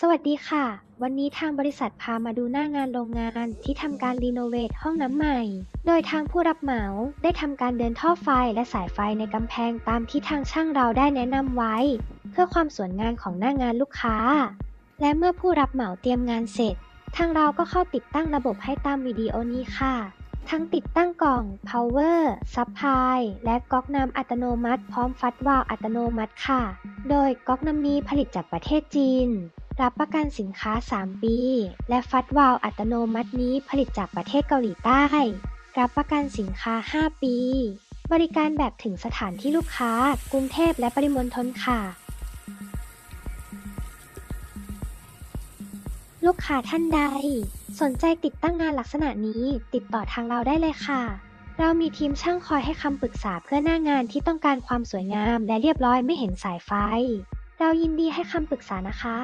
สวัสดีค่ะ วันนี้ทางบริษัทพามาดูหน้างานโรงงานที่ทำการรีโนเวทห้องน้ำใหม่ โดยทางผู้รับเหมาได้ทำการเดินท่อไฟและสายไฟในกำแพงตามที่ทางช่างเราได้แนะนำไว้ เพื่อความสวยงามของหน้างานลูกค้า และเมื่อผู้รับเหมาเตรียมงานเสร็จ ทางเราก็เข้าติดตั้งระบบให้ตามวิดีโอนี้ค่ะ ทั้งติดตั้งกล่อง power supply และก๊อกน้ำอัตโนมัติ พร้อมฟัดวาล์วอัตโนมัติค่ะ โดยก๊อกน้ำนี้ผลิตจากประเทศจีน รับประกันสินค้า 3 ปี และฟัดวาล์วอัตโนมัตินี้ผลิตจากประเทศเกาหลีใต้ รับประกันสินค้า 5 ปี บริการแบบถึงสถานที่ลูกค้า กรุงเทพและปริมณฑลค่ะ ลูกค้าท่านใด สนใจติดตั้งงานลักษณะนี้ ติดต่อทางเราได้เลยค่ะ เรามีทีมช่างคอยให้คำปรึกษาเพื่อหน้างานที่ต้องการความสวยงาม และเรียบร้อยไม่เห็นสายไฟ เรายินดีให้คำปรึกษานะคะ